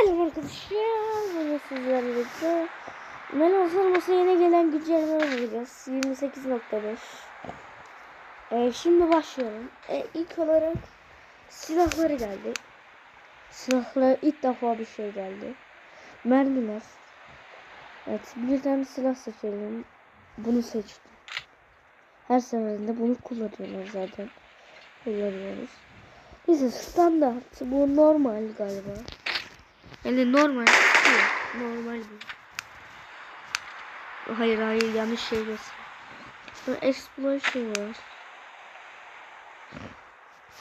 Selam arkadaşlar. Bugün sizlerle birlikte Melon sarması yeni gelen güncelleme bakacağız. 28.5 ee, Şimdi başlayalım. Ee, ilk olarak silahları geldi. Silahlara ilk defa bir şey geldi. Mermiler. Evet bir tane silah seçelim. Bunu seçtim. Her seferinde bunu kullanıyorlar zaten. Kullanıyoruz. Neyse standart. Bu normal galiba. Yani normal. Normal bu. Hayır hayır yanlış şey göster. Explosion var.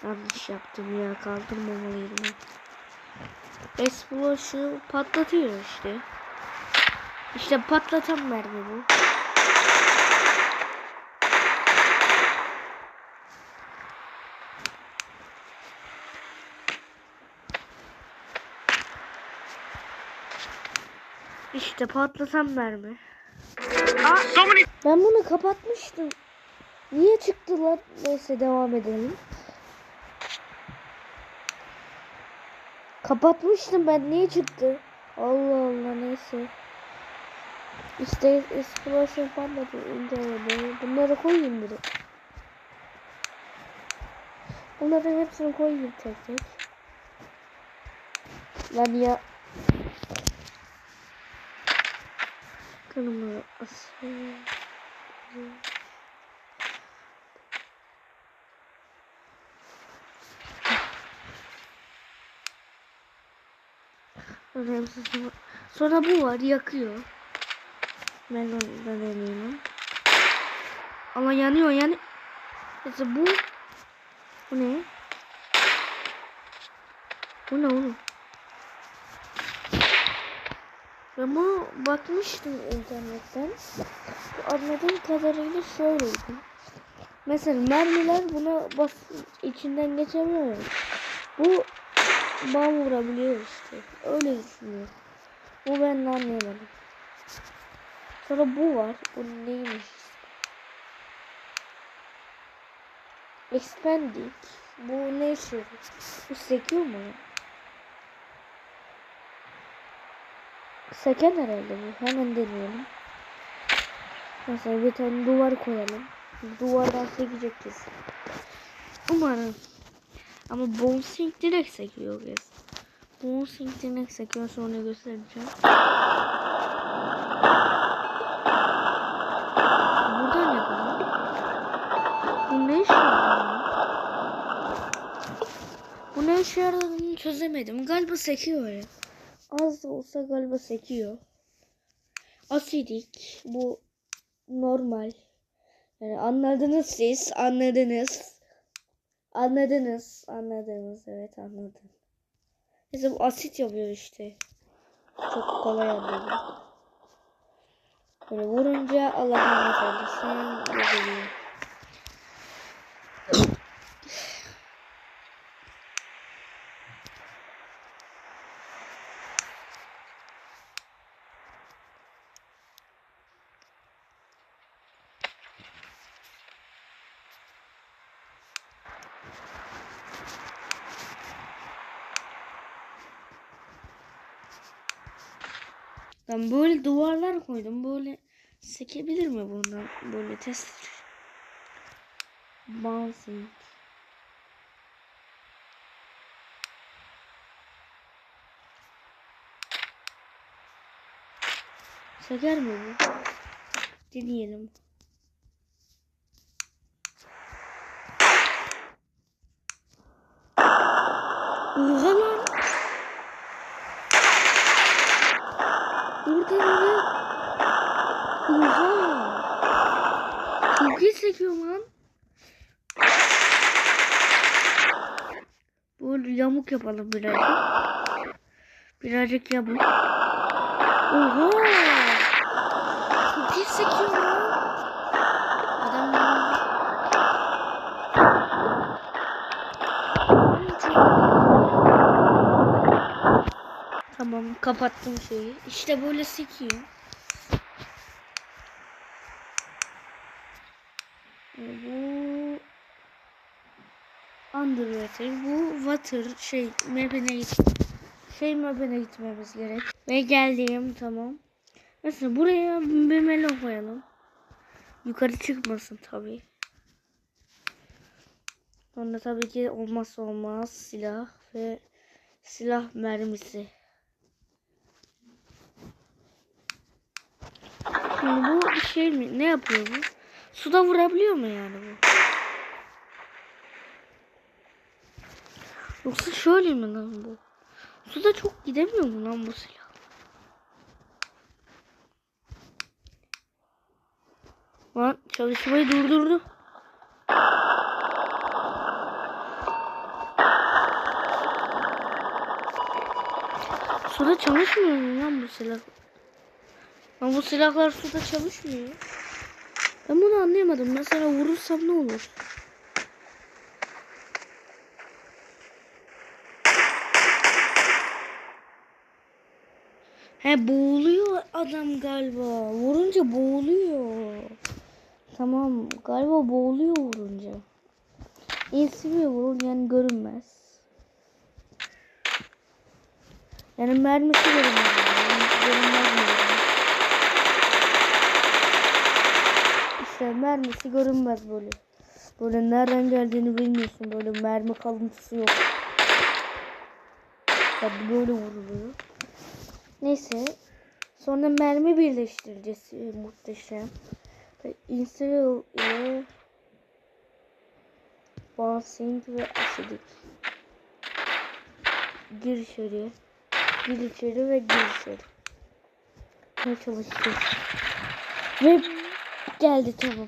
Yanlış yaptım ya kaldırmamalıydım. Explosion patlatıyor işte. İşte patlatan mermi bu. İşte patlatan mermi. Many Ben bunu kapatmıştım. Niye çıktılar? Neyse devam edelim. Kapatmıştım ben. Niye çıktı? Allah Allah neyse. İşte explosion patladı. inceledi. Bunları koyayım direkt. Bunların hepsini koyayım tek tek. Lan ya Kanımı asıl. Önemsiz Sonra bu var yakıyor. Ben onu da deneyeyim. Ama yanıyor yani. Mesela bu bu ne? Bu ne oğlum? Ben bunu bakmıştım internetten. Anladığım kadarıyla şöyleydi. Mesela mermiler buna bas içinden geçemiyor. Bu bam vurabiliyor işte. Öyle düşünüyorum. Bu ben de anlayamadım. Sonra bu var. Bu neymiş? Expanding. Bu ne yarıyor? Bu sekiyor mu? Seken herhalde bu. Hemen deneyelim. Mesela bir tane duvar koyalım. Duvardan sekecek kesin. Umarım. Ama bouncing direkt sekiyor kes. Bouncing direkt sekiyor sonra göstereceğim. Burada ne var? Bu ne işe yarıyor? Bu ne işe yaradığını çözemedim. Galiba sekiyor ya. Az olsa galiba sekiyor. Asidik. Bu normal. Yani anladınız siz. Anladınız. Anladınız. Anladınız. Evet anladım. Neyse bu asit yapıyor işte. Çok kolay anladım. Böyle vurunca Allah'ın efendisi Ben böyle duvarlar koydum. Böyle sekebilir mi bundan? Böyle test. Bouncing. Seker mi bu? Deneyelim. Oha lan. Ne? Oha. Çok iyi sekiyor lan. Böyle yamuk yapalım birazcık. Birazcık yamuk. Oha. Çok iyi sekiyor lan. Adam Tamam kapattım şeyi. İşte böyle sekiyor. Bu underwater. Bu water şey map'ine git. şey mabine gitmemiz gerek. Ve geldim tamam. Mesela buraya bir melon koyalım. Yukarı çıkmasın tabii. Sonra tabii ki olmazsa olmaz silah ve silah mermisi. Şimdi bu şey mi? Ne yapıyor bu? Suda vurabiliyor mu yani bu? Yoksa şöyle mi lan bu? Suda çok gidemiyor mu lan bu silah? Lan çalışmayı durdurdu. Suda çalışmıyor mu lan bu silah? Lan bu silahlar suda çalışmıyor. Ben bunu anlayamadım. Mesela vurursam ne olur? He boğuluyor adam galiba. Vurunca boğuluyor. Tamam galiba boğuluyor vurunca. İnsiliyor vurun yani görünmez. Yani mermisi görünmez. Yani görünmez mi? İşte mermisi görünmez böyle. Böyle nereden geldiğini bilmiyorsun. Böyle mermi kalıntısı yok. Tabii böyle vuruluyor. Neyse. Sonra mermi birleştireceğiz. Ee, Muhteşem. Install ile Bouncing ve Acidic. Gir içeri. Gir içeri ve gir içeri. Ne çalışacağız. Ve geldi tamam.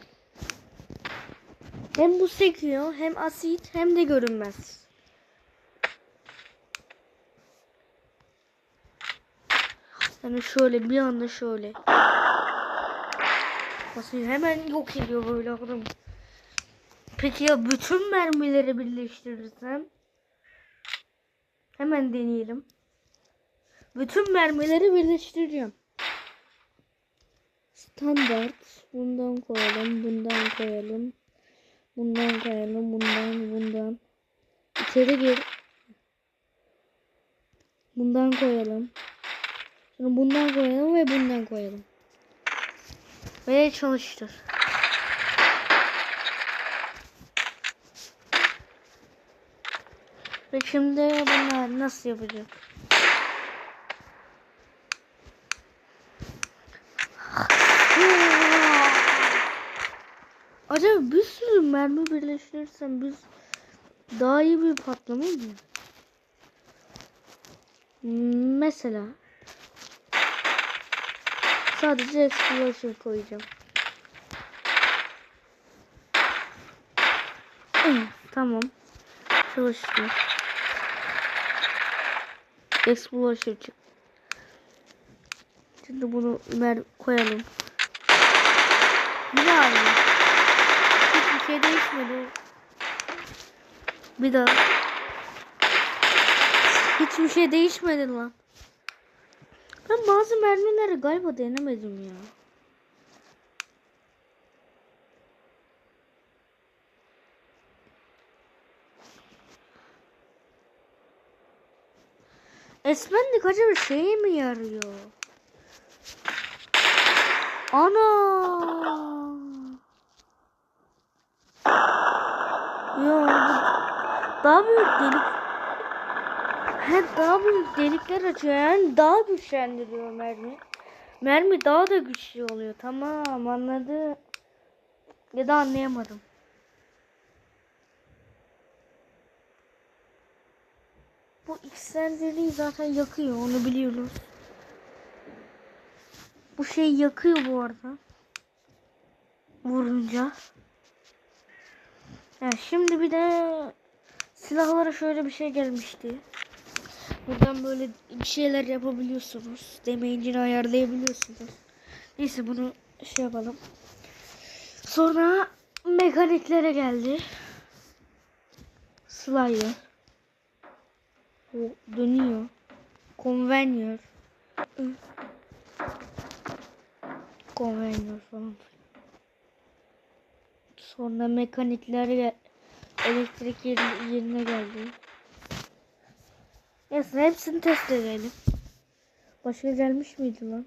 Hem bu sekiyor hem asit hem de görünmez. Yani şöyle bir anda şöyle. Basıyor hemen yok ediyor böyle adam. Peki ya bütün mermileri birleştirirsem? Hemen deneyelim. Bütün mermileri birleştireceğim. Standart. Bundan koyalım, bundan koyalım. Bundan koyalım, bundan, bundan. İçeri gir. Bundan koyalım. Sonra bundan koyalım ve bundan koyalım. Ve çalıştır. Ve şimdi bunlar nasıl yapacağım? Acaba bir sürü mermi birleştirirsem biz daha iyi bir patlama mı? Mesela sadece explosion koyacağım. Tamam. Çalıştı. Explosion çık. Şimdi bunu mer koyalım. Hiçbir şey değişmedi. Bir daha. Hiçbir şey değişmedi lan. Ben bazı mermileri galiba denemedim ya. Esmenlik acaba şeye mi yarıyor? Ana! Bu daha büyük delik. He daha büyük delikler açıyor yani daha güçlendiriyor mermi. Mermi daha da güçlü oluyor. Tamam anladım. Ya da anlayamadım. Bu X'lendiriyi zaten yakıyor onu biliyoruz. Bu şey yakıyor bu arada. Vurunca. Yani şimdi bir de silahlara şöyle bir şey gelmişti. Buradan böyle bir şeyler yapabiliyorsunuz. Damage'ini ayarlayabiliyorsunuz. Neyse bunu şey yapalım. Sonra mekaniklere geldi. Slider. O dönüyor. Conveyor. Conveyor falan. Sonra mekanikler elektrik yerine, geldi. Neyse hepsini test edelim. Başka gelmiş miydi lan?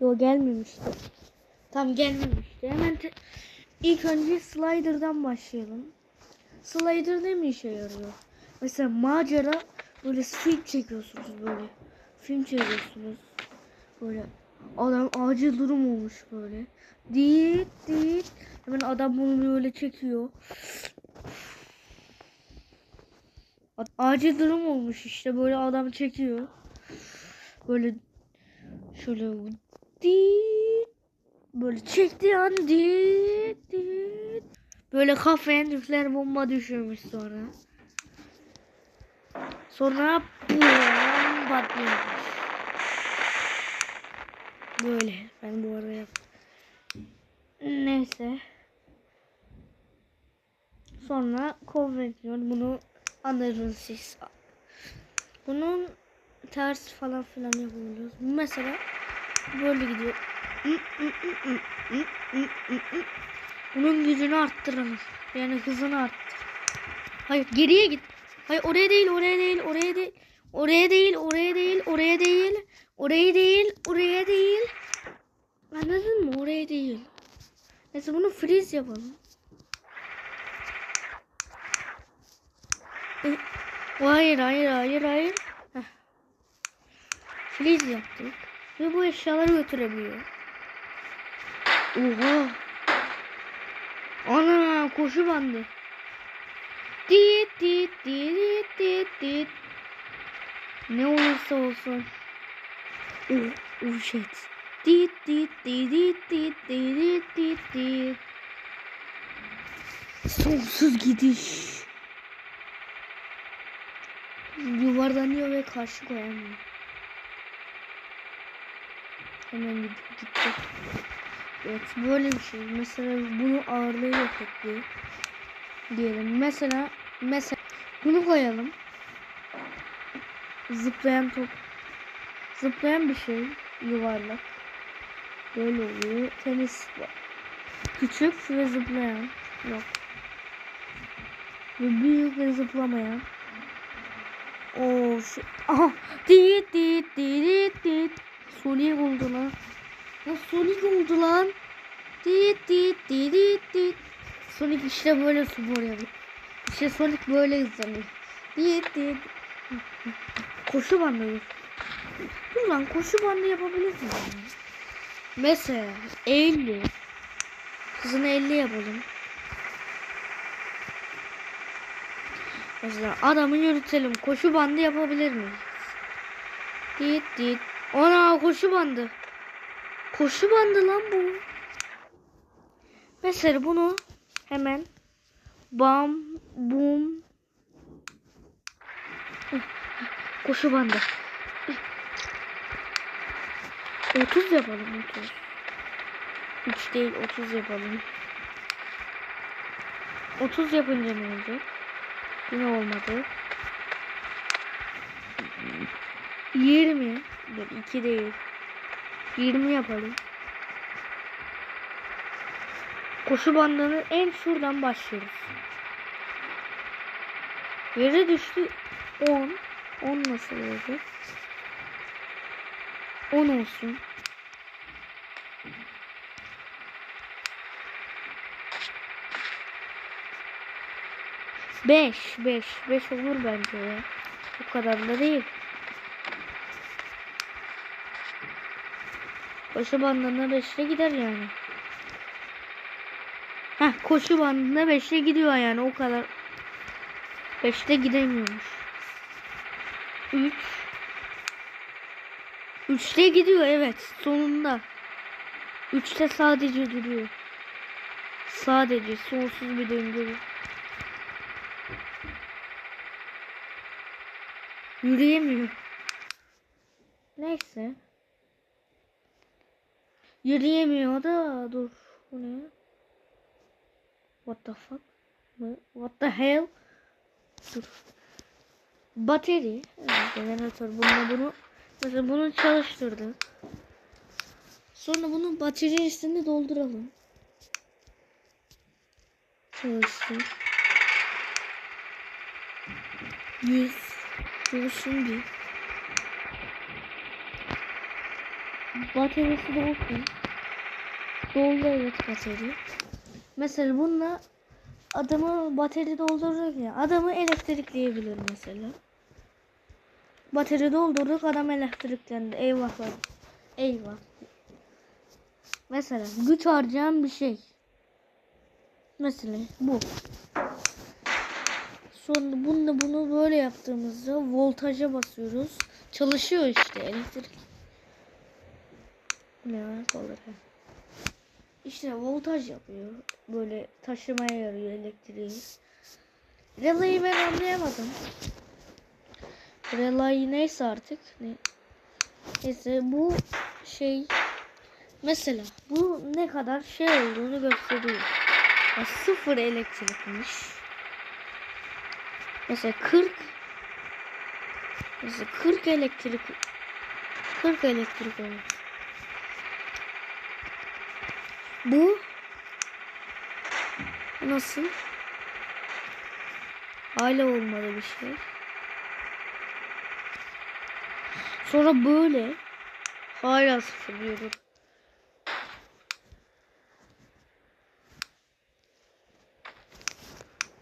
Yo gelmemişti. Tam gelmemişti. Hemen ilk önce slider'dan başlayalım. Slider ne mi işe yarıyor? Mesela macera böyle film çekiyorsunuz böyle. Film çekiyorsunuz. Böyle adam acil durum olmuş böyle. Dit dit. Hemen adam bunu böyle çekiyor. Acil durum olmuş işte böyle adam çekiyor. Böyle şöyle dit böyle çektiği an dit dit böyle kafaya nükleer bomba düşürmüş sonra. Sonra bum patlıyormuş. Böyle ben bu arada yaptım. Neyse. Sonra konveksiyon bunu anladınız siz. Bunun ters falan filan yapabiliyoruz. Mesela böyle gidiyor. Bunun gücünü arttıralım. Yani hızını arttır. Hayır geriye git. Hayır oraya değil, oraya değil, oraya değil. Oraya değil, oraya değil, oraya değil. Oraya değil, oraya değil. Anladın mı? Oraya değil. Neyse bunu freeze yapalım. Eh, Hayır, hayır, hayır, hayır. Heh. Freeze yaptık. Ve bu eşyaları götürebiliyor. Oha. Ana koşu bandı. Dit dit dit dit dit dit. Ne olursa olsun. Oh, shit. Dit dit dit dit dit dit dit dit dit. Sonsuz gidiş. Yuvarlanıyor ve karşı koyamıyor. Hemen gidip gitti. Evet böyle bir şey. Mesela bunu ağırlığı yok etti. Diyelim. Mesela mesela bunu koyalım. Zıplayan top. Zıplayan bir şey. Yuvarlak. Böyle oluyor. Tenis var. Küçük ve zıplayan. Yok. Ve büyük ve zıplamayan. Oo şu. Aha. Dit dit dit dit. Sonic oldu lan. Ya Sonic oldu lan. Dit dit dit dit. Sonic işte böyle spor yapıyor. İşte Sonic böyle hızlanıyor. Dit dit. Koşu bandı. Dur lan koşu bandı yapabiliriz mi? Mesela 50. Hızını 50 yapalım. Mesela adamı yürütelim. Koşu bandı yapabilir miyiz? Dit dit. Ana koşu bandı. Koşu bandı lan bu. Mesela bunu hemen bam bum koşu bandı. 30 yapalım 30. 3 değil 30 yapalım. 30 yapınca ne olacak? Yine olmadı. 20. Dur 2 değil. 20 yapalım. Koşu bandını en şuradan başlıyoruz. Yere düştü 10. 10 nasıl olacak? 10 olsun. Beş, beş, beş olur bence ya. Bu kadar da değil. Koşu bandına beşle gider yani. Heh, koşu bandına beşle gidiyor yani o kadar. Beşte gidemiyormuş. Üç. Üçte gidiyor evet sonunda. Üçte sadece duruyor. Sadece sonsuz bir döngü. Yürüyemiyor. Neyse. Yürüyemiyor da dur. Bu ne? What the fuck? What the hell? Dur. Bateri. Evet, jeneratör. Bununla bunu mesela bunu çalıştırdık. Sonra bunu bataryasını dolduralım. Çalışsın. 100 Dursun bir. Bataryası dolsun. Doldu evet bateri. Mesela bununla adamı bateri doldurur ya. Adamı elektrikleyebilir mesela. Bateri doldurduk adam elektriklendi. Eyvah. Eyvah. Mesela güç harcayan bir şey. Mesela bu. Sonra bunu bunu böyle yaptığımızda voltaja basıyoruz. Çalışıyor işte elektrik. Ne olur. İşte voltaj yapıyor. Böyle taşımaya yarıyor elektriği. Relayı ben anlayamadım. Relay neyse artık. Ne? Neyse bu şey mesela bu ne kadar şey olduğunu gösteriyor. Ya sıfır elektrikmiş. Mesela 40 Mesela 40 elektrik 40 elektrik olmuş. Bu nasıl? Hala olmadı bir şey. Sonra böyle hala sıfır diyorum.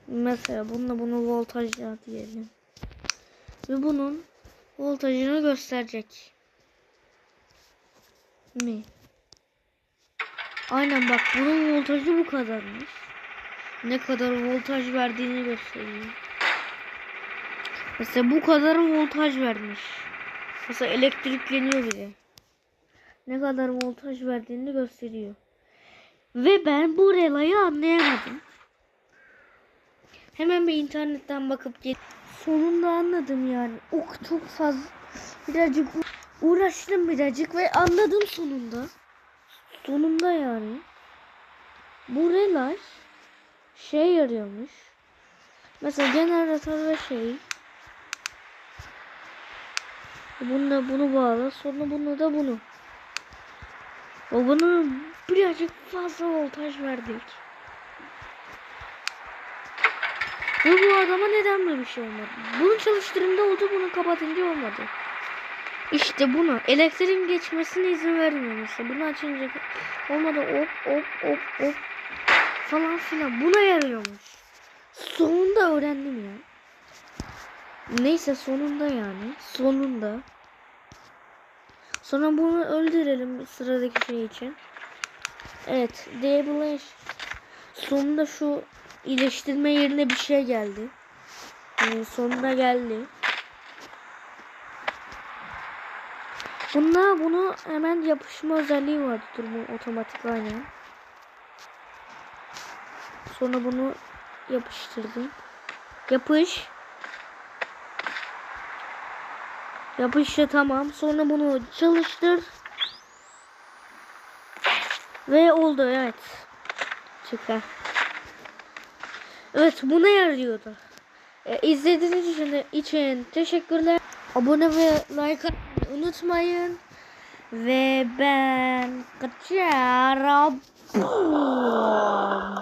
Mesela bununla bunu voltajla diyelim. Ve bunun voltajını gösterecek. Mi? Aynen bak bunun voltajı bu kadarmış. Ne kadar voltaj verdiğini gösteriyor. Mesela bu kadar voltaj vermiş. Mesela elektrikleniyor bile. Ne kadar voltaj verdiğini gösteriyor. Ve ben bu relayı anlayamadım. Hemen bir internetten bakıp get. Sonunda anladım yani. Ok çok fazla birazcık uğraştım birazcık ve anladım sonunda. Sonunda yani. Bu relay şey yarıyormuş. Mesela jeneratör ve şey. Bunu da bunu bağla. Sonra bunu da bunu. O bunu birazcık fazla voltaj verdik. Ve bu adama neden böyle bir şey olmadı? Bunu çalıştırınca oldu, bunu kapatınca olmadı. İşte bunu elektriğin geçmesine izin vermiyor. Bunu açınca olmadı hop hop hop hop falan filan. Buna yarıyormuş. Sonunda öğrendim ya. Neyse sonunda yani. Sonunda. Sonra bunu öldürelim sıradaki şey için. Evet. Deabilish. Sonunda şu iyileştirme yerine bir şey geldi. Yani sonuna geldi. Bunda bunu hemen yapışma özelliği vardı. Dur bu otomatik aynen. Sonra bunu yapıştırdım. Yapış. Yapıştı tamam. Sonra bunu çalıştır. Ve oldu evet. Çıkar. Evet buna yarıyordu. E, izlediğiniz için, için teşekkürler. Abone ve like unutmayın. Ve ben kaçarım.